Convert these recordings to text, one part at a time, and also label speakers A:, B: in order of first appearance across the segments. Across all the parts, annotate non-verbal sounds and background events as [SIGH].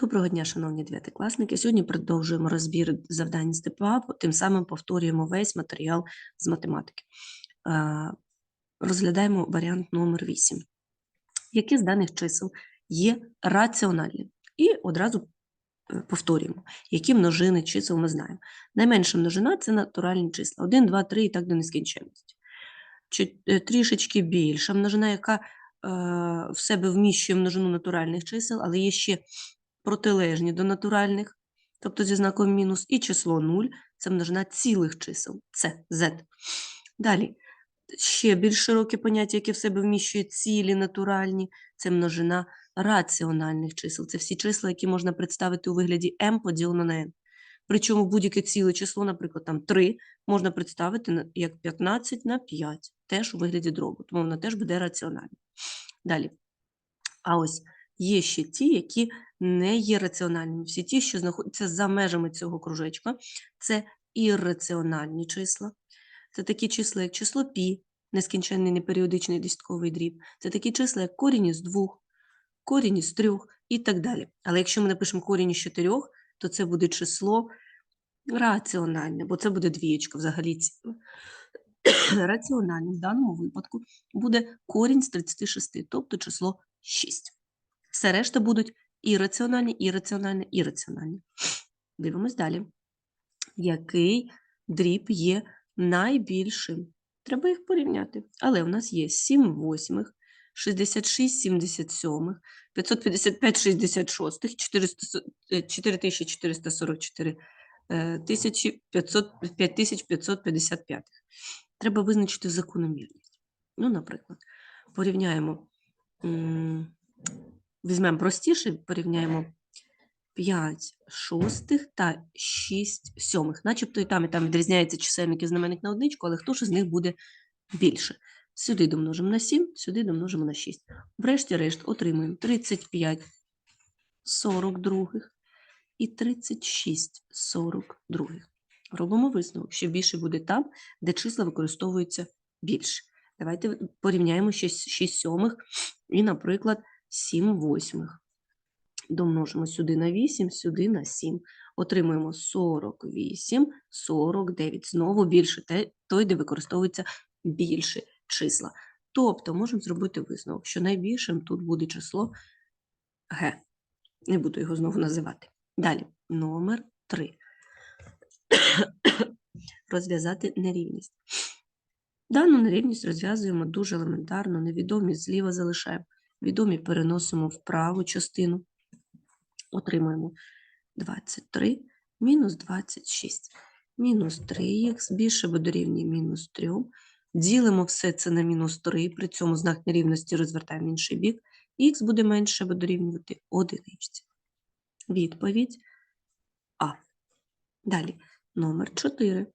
A: Доброго дня, шановні дев'ятикласники. Сьогодні продовжуємо розбір завдань з ДПА, тим самим повторюємо весь матеріал з математики. Е, Розглядаємо варіант номер 8. Які з даних чисел є раціональним? І одразу е, повторюємо, які множини чисел ми знаємо. Найменша множина – це натуральні числа. 1, 2, 3 і так до нескінченності. Е, Трішечки більша множина, яка в себе вміщує множину натуральних чисел, але є ще протилежні до натуральних, тобто зі знаком мінус, і число 0 – це множина цілих чисел, це z. Далі, ще більш широке поняття, яке в себе вміщує цілі натуральні, це множина раціональних чисел. Це всі числа, які можна представити у вигляді m поділено на n. Причому будь-яке ціле число, наприклад, там 3, можна представити як 15 на 5, теж у вигляді дробу, тому воно теж буде раціональне. Далі. А ось є ще ті, які не є раціональними. Всі ті, що знаходяться за межами цього кружечка, це ірраціональні числа. Це такі числа, як число пі, нескінченний неперіодичний десятковий дріб. Це такі числа, як корінь із двох, корінь із трьох і так далі. Але якщо ми напишемо корінь із чотирьох, то це буде число раціональне, бо це буде двієчка взагалі. ціле. [COUGHS] Раціональним в даному випадку буде корінь з 36, тобто число 6. Все решта будуть ірраціональні, ірраціональні, ірраціональні. Дивимось далі. Який дріб є найбільшим? Треба їх порівняти. Але у нас є 7 восьмих, 66 77, 555 66, 400 е, 4444, е, 1500 5555. Треба визначити закономірність. Ну, наприклад, порівняємо, візьмемо простіше, порівняємо 5 шостих та 6 сьомих. Начебто і там, і там відрізняється чисельник і знаменник на одничку, але хто ж із них буде більше? Сюди домножимо на 7, сюди домножимо на 6. Врешті-решт отримуємо 35 42 і 36 42. Робимо висновок, що більше буде там, де числа використовуються більше. Давайте порівняємо ще 6 сьомих і, наприклад, 7 восьмих. Домножимо сюди на 8, сюди на 7. Отримуємо 48, 49. Знову більше той, де використовується більше числа. Тобто можемо зробити висновок, що найбільшим тут буде число Г. Не буду його знову називати. Далі, номер 3. [COUGHS] Розв'язати нерівність. Дану нерівність розв'язуємо дуже елементарно, невідомі зліва залишаємо, відомі переносимо в праву частину, отримуємо 23 мінус 26. Мінус 3х більше або дорівнює мінус 3. Ділимо все це на мінус 3, при цьому знак нерівності розвертаємо інший бік. Х буде менше або дорівнювати одиничці. Відповідь А. Далі, номер 4.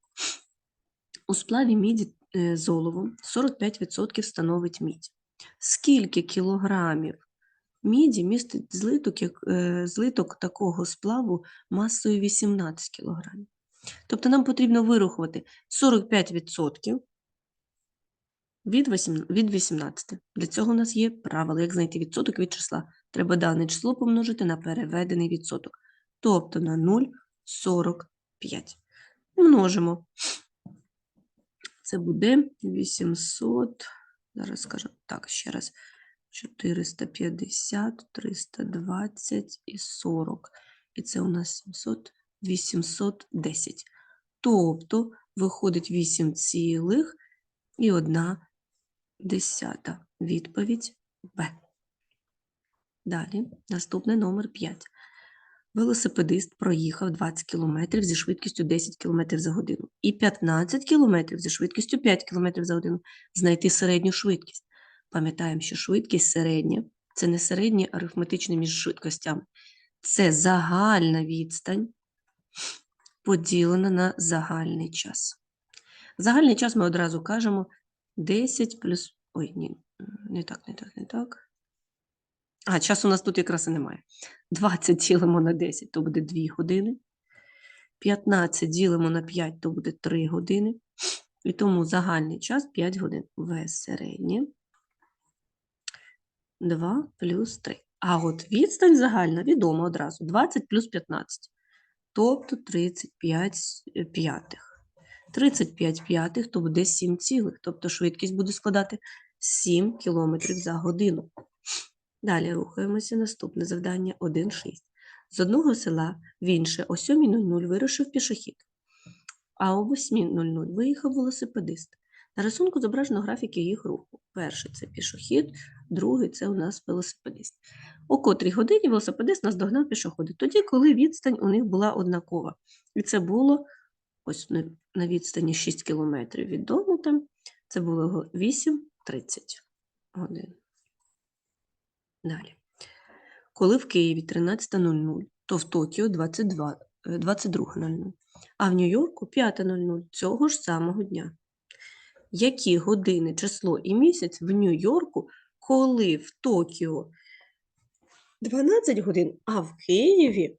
A: У сплаві міді е, з оловом 45% становить мідь. Скільки кілограмів міді містить злиток, е, злиток такого сплаву масою 18 кілограмів? Тобто нам потрібно вирахувати 45% від, 8, від 18. Для цього у нас є правило, як знайти відсоток від числа. Треба дане число помножити на переведений відсоток, тобто на 0,45. Множимо. Це буде 800, зараз скажу так, ще раз, 450, 320 і 40. І це у нас 700, 810. Тобто виходить 8 цілих і 1 десята. Відповідь Б. Далі, наступний номер 5. Велосипедист проїхав 20 км зі швидкістю 10 км за годину і 15 км зі швидкістю 5 км за годину. Знайти середню швидкість. Пам'ятаємо, що швидкість середня – це не середнє арифметичне між швидкостями. Це загальна відстань, поділена на загальний час. Загальний час ми одразу кажемо 10 плюс. Ой, ні, не так, не так, не так. А, часу у нас тут якраз і немає. 20 ділимо на 10, то буде 2 години. 15 ділимо на 5, то буде 3 години. І тому загальний час 5 годин. В середнє 2 плюс 3. А от відстань загальна відома одразу 20 плюс 15, тобто 35 е, п'ятих. 35 п'ятих то буде 7 цілих, тобто швидкість буде складати 7 км за годину. Далі рухаємося. Наступне завдання 1.6. З одного села в інше о 7.00 вирушив пішохід, а о 8.00 виїхав велосипедист. На рисунку зображено графіки їх руху. Перший це пішохід, другий це у нас велосипедист. О котрій годині велосипедист наздогнав пішоходи, тоді, коли відстань у них була однакова. І це було ось на- відстані 6 кілометрів від дому там, це було 8.30 годин. Далі. Коли в Києві 13.00, то в Токіо 22, е, 22.00, а в Нью-Йорку 5.00 цього ж самого дня. Які години, число і місяць в Нью-Йорку, коли в Токіо 12 годин, а в Києві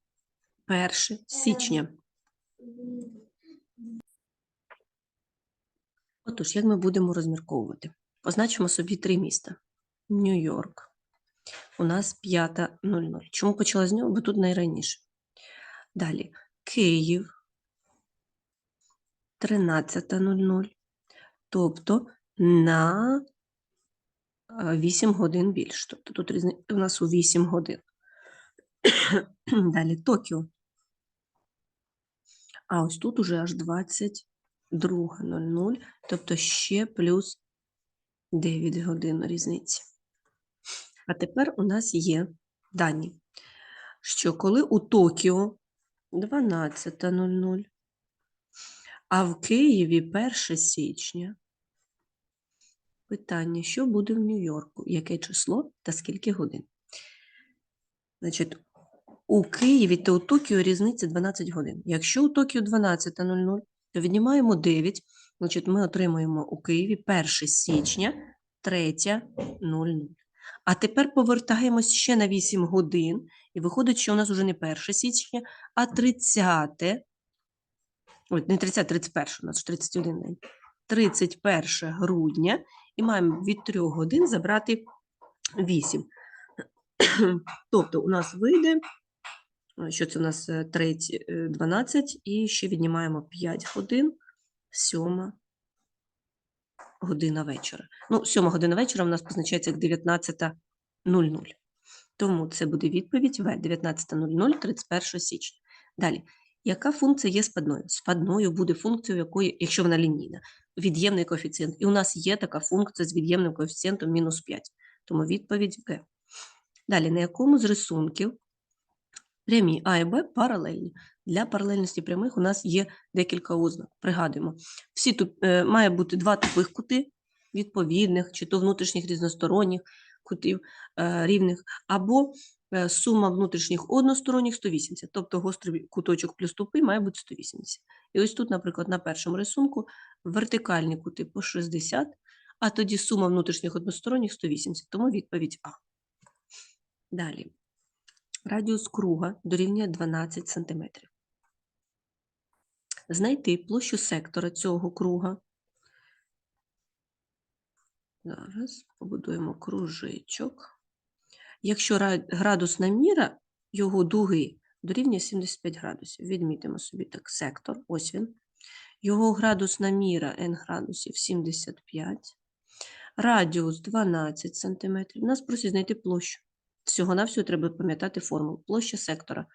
A: 1 січня? Отож, як ми будемо розмірковувати? Позначимо собі три міста. Нью-Йорк. У нас 5.00. Чому почала з нього? Бо тут найраніше. Далі. Київ. 13.00. Тобто на е, 8 годин більше. Тобто тут у нас у 8 годин. [COUGHS] Далі Токіо. А ось тут уже аж 22.00, тобто ще плюс 9 годин різниці. А тепер у нас є дані, що коли у Токіо 12.00, а в Києві 1 січня, питання, що буде в Нью-Йорку, яке число та скільки годин? Значить, у Києві та у Токіо різниця 12 годин. Якщо у Токіо 12.00, то віднімаємо 9, значить ми отримуємо у Києві 1 січня 3.00. А тепер повертаємось ще на 8 годин, і виходить, що у нас вже не 1 січня, а 30. Ой, не 30, 31, у нас 31 день. 31 грудня, і маємо від 3 годин забрати 8. [CLEARS THROAT] Тобто у нас вийде, е, що це у нас е, 3, е, 12, і ще віднімаємо 5 годин, 7 година вечора. Ну, 7 година вечора у нас позначається як 19.00. Тому це буде відповідь В 19.00 31 січня. Далі. Яка функція є спадною? Спадною буде функцією, якої, якщо вона лінійна, від'ємний коефіцієнт. І у нас є така функція з від'ємним коефіцієнтом мінус 5. Тому відповідь Г. Далі, на якому з рисунків прямі А і Б паралельні? Для паралельності прямих у нас є декілька ознак. Пригадуємо, всі тут е, має бути два тупих кути відповідних, чи то внутрішніх різносторонніх кутів е, рівних, або е, сума внутрішніх односторонніх 180, тобто гострий куточок плюс тупий має бути 180. І ось тут, наприклад, на першому рисунку вертикальні кути по 60, а тоді сума внутрішніх односторонніх 180, тому відповідь А. Далі. Радіус круга дорівнює 12 см. Знайти площу сектора цього круга. Зараз побудуємо кружечок. Якщо ра- градусна міра його дуги дорівнює 75 градусів, відмітимо собі так сектор, ось він. Його градусна міра n градусів 75. Радіус 12 см. Нас просять знайти площу. Всього-навсього треба пам'ятати формулу. Площа сектора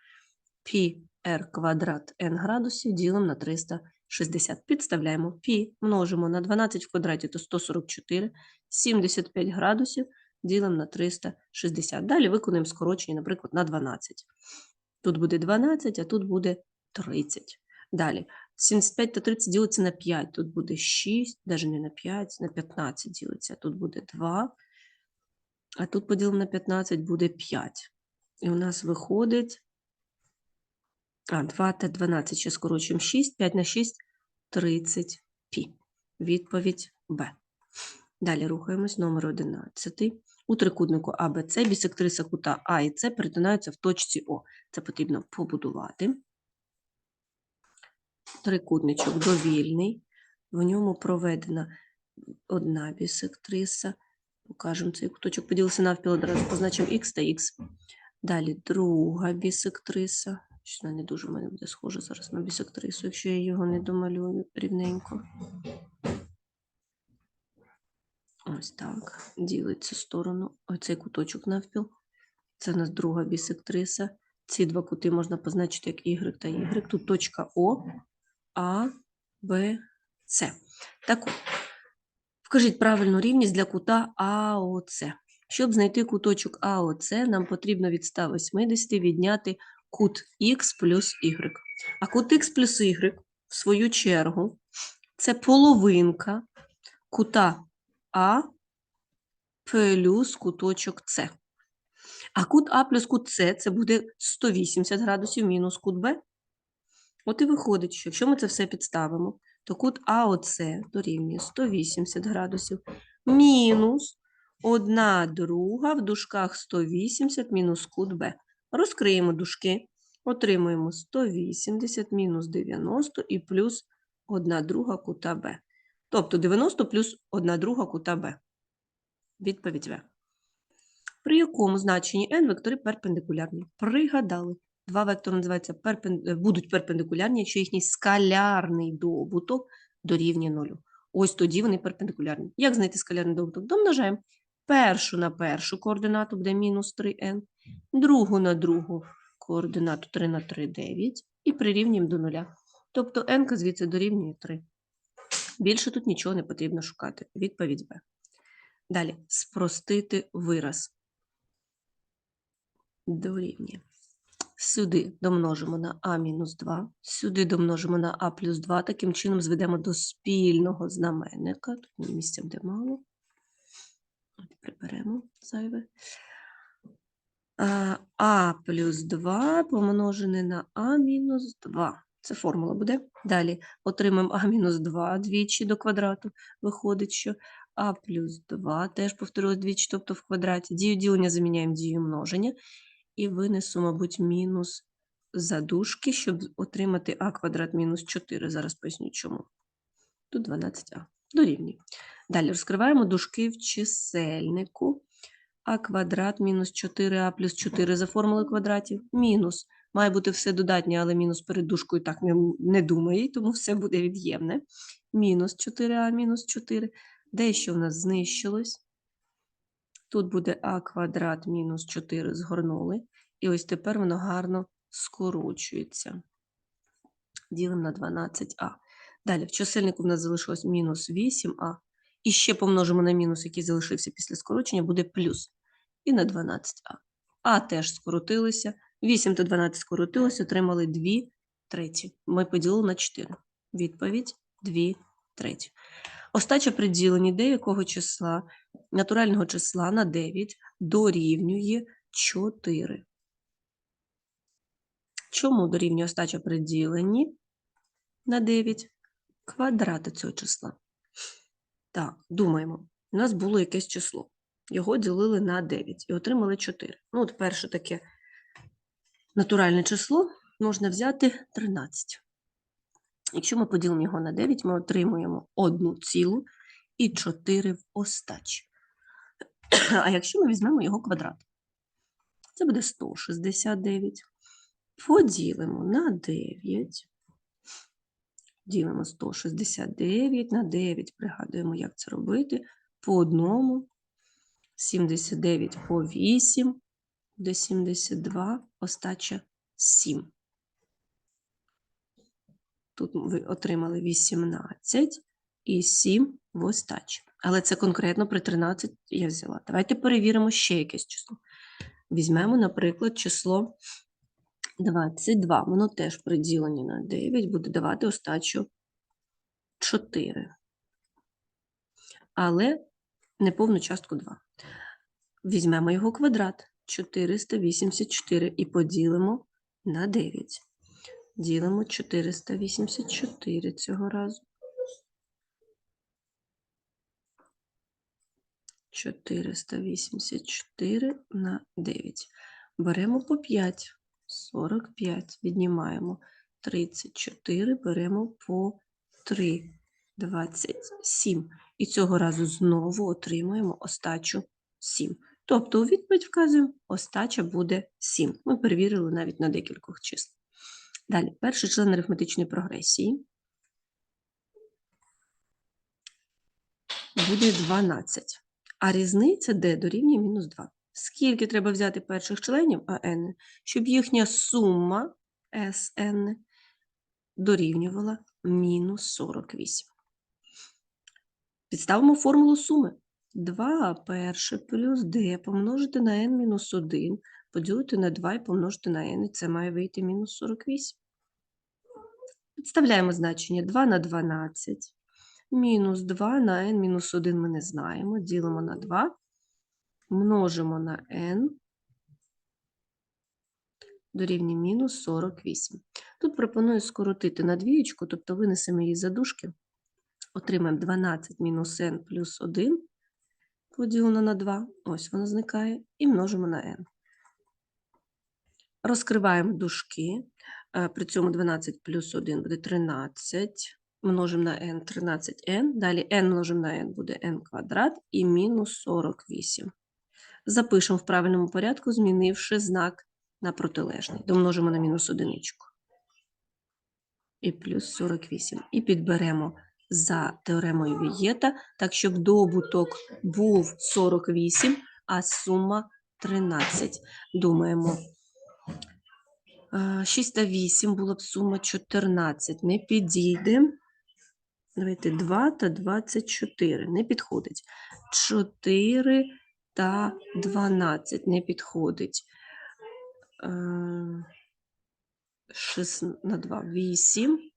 A: πr квадрат n градусів ділимо на 360. Підставляємо π, множимо на 12 в квадраті, то 144, 75 градусів ділимо на 360. Далі виконуємо скорочення, наприклад, на 12. Тут буде 12, а тут буде 30. Далі 75 та 30 ділиться на 5, тут буде 6, навіть не на 5, на 15 ділиться, тут буде 2, а тут поділимо на 15 буде 5. І у нас виходить а, 2 та 12 ще скорочуємо 6, 5 на 6 – 30 пі. Відповідь Б. Далі рухаємось, номер 11. У трикутнику АБЦ бісектриса кута А і С перетинаються в точці О. Це потрібно побудувати. Трикутничок довільний, в ньому проведена одна бісектриса, Покажемо цей куточок. Поділився навпіл одразу, позначимо х та х. Далі друга бісектриса. Щось не дуже мене буде схоже зараз на бісектрису, якщо я його не домалюю рівненько. Ось так. Ділиться сторону. Оцей куточок навпіл. Це у нас друга бісектриса. Ці два кути можна позначити як Y та Y. Тут точка О, А, Б, С. Так вкажіть правильну рівність для кута АОЦ. Щоб знайти куточок АОЦ, нам потрібно від 180 відняти кут Х плюс Y. А кут Х плюс Y, в свою чергу, це половинка кута А плюс куточок С. А кут А плюс кут С це буде 180 градусів мінус кут Б. От і виходить, що якщо ми це все підставимо, то кут АОЦ дорівнює 180 градусів мінус 1 друга в дужках 180 мінус кут Б. Розкриємо дужки, отримуємо 180 мінус 90 і плюс 1 друга кута Б. Тобто 90 плюс 1 друга кута Б. Відповідь В. При якому значенні n вектори перпендикулярні? Пригадали. Два вектори називаються перпен... е, будуть перпендикулярні, якщо їхній скалярний добуток дорівнює нулю. Ось тоді вони перпендикулярні. Як знайти скалярний добуток? Домножаємо. Першу на першу координату буде мінус 3n, другу на другу координату 3 на 3 – 9 і прирівнюємо до нуля. Тобто n звідси дорівнює 3. Більше тут нічого не потрібно шукати. Відповідь Б. Далі спростити вираз. Дорівнює. Сюди домножимо на а мінус 2, сюди домножимо на а плюс 2. Таким чином зведемо до спільного знаменника. Тут місця буде мало. Приберемо зайве. А, а плюс 2 помножене на а мінус 2. Це формула буде. Далі отримаємо а мінус 2 двічі до квадрату. Виходить, що а плюс 2 теж повторилось двічі, тобто в квадраті. Дію ділення заміняємо дію множення. І винесу, мабуть, мінус задушки, щоб отримати а квадрат мінус 4. Зараз поясню чому. Тут 12а. Дорівнює. Далі розкриваємо дужки в чисельнику. А квадрат мінус 4а плюс 4 за формулою квадратів. Мінус. Має бути все додатнє, але мінус перед дужкою так не, не думає, тому все буде від'ємне. Мінус 4а мінус 4. Дещо в нас знищилось. Тут буде а квадрат мінус 4 згорнули. І ось тепер воно гарно скорочується. Ділимо на 12а. Далі в чисельнику в нас залишилось мінус 8а. І ще помножимо на мінус, який залишився після скорочення, буде плюс. І на 12а. А теж скоротилися. 8 та 12 скоротилося, отримали 2 треті. Ми поділили на 4. Відповідь 2 треті. Остача при діленні деякого числа, натурального числа на 9 дорівнює 4. Чому дорівнює остача при діленні на 9? Квадрати цього числа. Так, думаємо. У нас було якесь число. Його ділили на 9 і отримали 4. Ну, от перше таке натуральне число можна взяти 13. Якщо ми поділимо його на 9, ми отримуємо 1 цілу і 4 в остачі. А якщо ми візьмемо його квадрат, це буде 169. Поділимо на 9. Ділимо 169 на 9. Пригадуємо, як це робити. По одному. 79 по 8. Буде 72, остача 7. Тут ви отримали 18 і 7 в остачі. Але це конкретно при 13 я взяла. Давайте перевіримо ще якесь число. Візьмемо, наприклад, число 22. Воно теж при діленні на 9 буде давати остачу 4. Але неповну частку 2. Візьмемо його квадрат 484 і поділимо на 9. Ділимо 484 цього разу. 484 на 9. Беремо по 5. 45. Віднімаємо 34, беремо по 3. 27. І цього разу знову отримуємо остачу 7. Тобто у відповідь вказуємо, остача буде 7. Ми перевірили навіть на декількох числах. Далі, перший член арифметичної прогресії буде 12. А різниця d дорівнює мінус 2. Скільки треба взяти перших членів АН, щоб їхня сума СН дорівнювала мінус 48. Підставимо формулу суми. 2 перше плюс d помножити на n мінус 1, поділити на 2 і помножити на n, і це має вийти мінус 48. Підставляємо значення 2 на 12, мінус 2 на n мінус 1 ми не знаємо, ділимо на 2, множимо на n, дорівнює мінус 48. Тут пропоную скоротити на двієчку, тобто винесемо її за дужки, отримаємо 12 мінус n плюс 1, поділено на 2, ось воно зникає, і множимо на n. Розкриваємо дужки, е, при цьому 12 плюс 1 буде 13, множимо на n 13n, далі n множимо на n буде n квадрат і мінус 48. Запишемо в правильному порядку, змінивши знак на протилежний. Домножимо на мінус одиничку. І плюс 48. І підберемо за теоремою Вієта, так щоб добуток був 48, а сума 13. Думаємо, е, 6 та 8 була б сума 14. Не підійде. Давайте 2 та 24. Не підходить. 4 та 12 не підходить. 6 на 2 8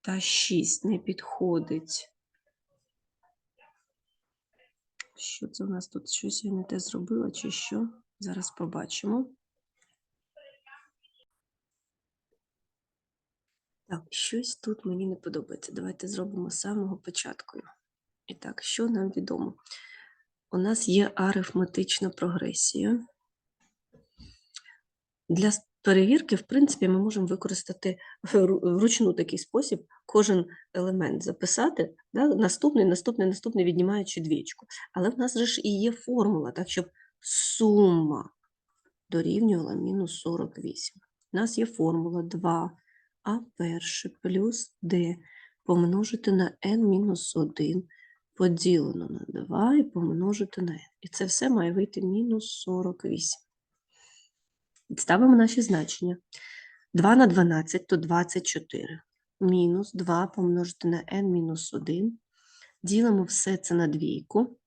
A: та 6 не підходить. Що це у нас тут? Щось я не те зробила, чи що? Зараз побачимо. Так, щось тут мені не подобається. Давайте зробимо з самого початку. І так, що нам відомо? У нас є арифметична прогресія. Для перевірки, в принципі, ми можемо використати вручну такий спосіб, кожен елемент записати, да, наступний, наступний, наступний, віднімаючи двічку. Але в нас же ж і є формула, так, щоб сума дорівнювала мінус 48. У нас є формула 2а перше плюс d помножити на n мінус 1 поділено на 2 і помножити на n. І це все має вийти мінус 48. Підставимо наші значення. 2 на 12 то 24. Мінус 2 помножити на n мінус 1. Ділимо все це на двійку.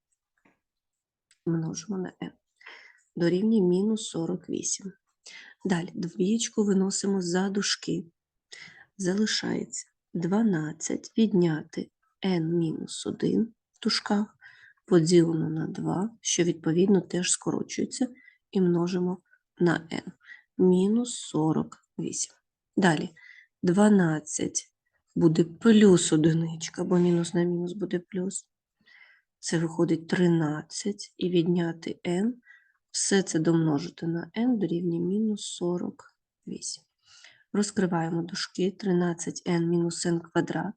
A: Множимо на n. Дорівнює мінус 48. Далі двієчку виносимо за дужки. Залишається 12 відняти n мінус 1 в дужках поділено на 2, що відповідно теж скорочується, і множимо на n. Мінус 48. Далі 12 буде плюс одиничка, бо мінус на мінус буде плюс. Це виходить 13 і відняти n. Все це домножити на n дорівнює мінус 48. Розкриваємо дужки 13n мінус n квадрат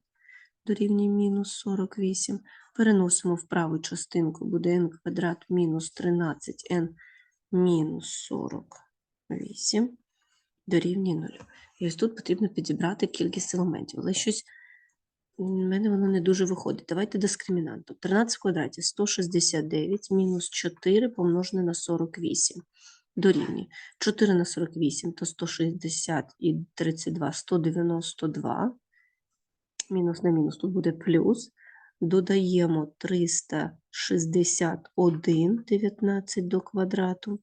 A: дорівнює мінус 48. Переносимо в праву частинку, буде n квадрат мінус 13n мінус 48 дорівнює 0. І ось тут потрібно підібрати кількість елементів, але щось в мене воно не дуже виходить. Давайте дискримінанту. 13 в квадраті 169 мінус 4 помножене на 48 дорівнює. 4 на 48 то 160 і 32 192. Мінус на мінус тут буде плюс. Додаємо 361 19 до квадрату.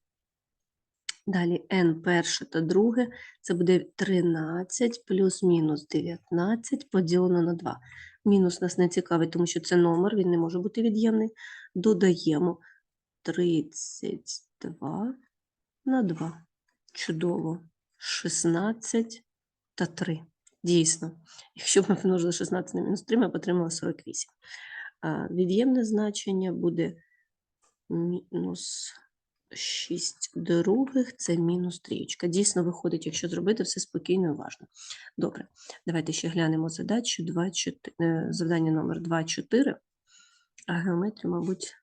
A: Далі n перше та друге, це буде 13 плюс-мінус 19 поділено на 2. Мінус нас не цікавить, тому що це номер, він не може бути від'ємний. Додаємо 32 на 2. Чудово. 16 та 3. Дійсно, якщо ми помножили 16 на мінус 3, ми б отримали 48. А від'ємне значення буде мінус 6 других це мінус трієчка. Дійсно виходить, якщо зробити все спокійно і уважно. Добре, давайте ще глянемо задачу 2, 4, е, завдання номер 2, 4, а геометрію, мабуть,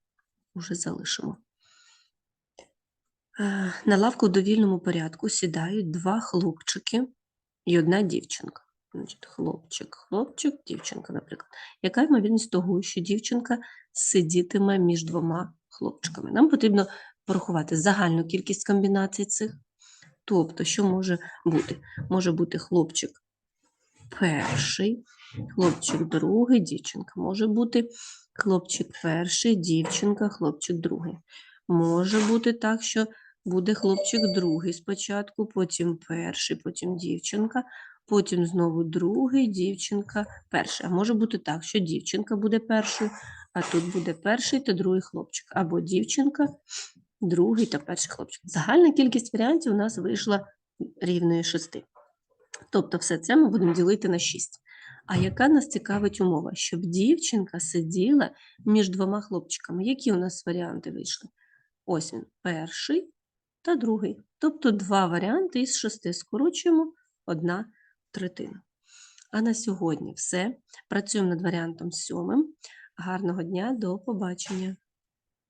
A: вже залишимо. Е, На лавку в довільному порядку сідають два хлопчики і одна дівчинка. Значить, хлопчик, хлопчик, дівчинка, наприклад. Яка ймовірність того, що дівчинка сидітиме між двома хлопчиками? Нам потрібно порахувати загальну кількість комбінацій цих. Тобто, що може бути? Може бути хлопчик перший, хлопчик другий, дівчинка. Може бути хлопчик перший, дівчинка, хлопчик другий. Може бути так, що буде хлопчик другий спочатку, потім перший, потім дівчинка, потім знову другий, дівчинка, перший. А може бути так, що дівчинка буде першою, а тут буде перший та другий хлопчик, або дівчинка, другий та перший хлопчик. Загальна кількість варіантів у нас вийшла рівною 6. Тобто все це ми будемо ділити на 6. А яка нас цікавить умова? Щоб дівчинка сиділа між двома хлопчиками. Які у нас варіанти вийшли? Ось він, перший та другий. Тобто два варіанти із шести скорочуємо одна третина. А на сьогодні все. Працюємо над варіантом сьомим. Гарного дня, до побачення!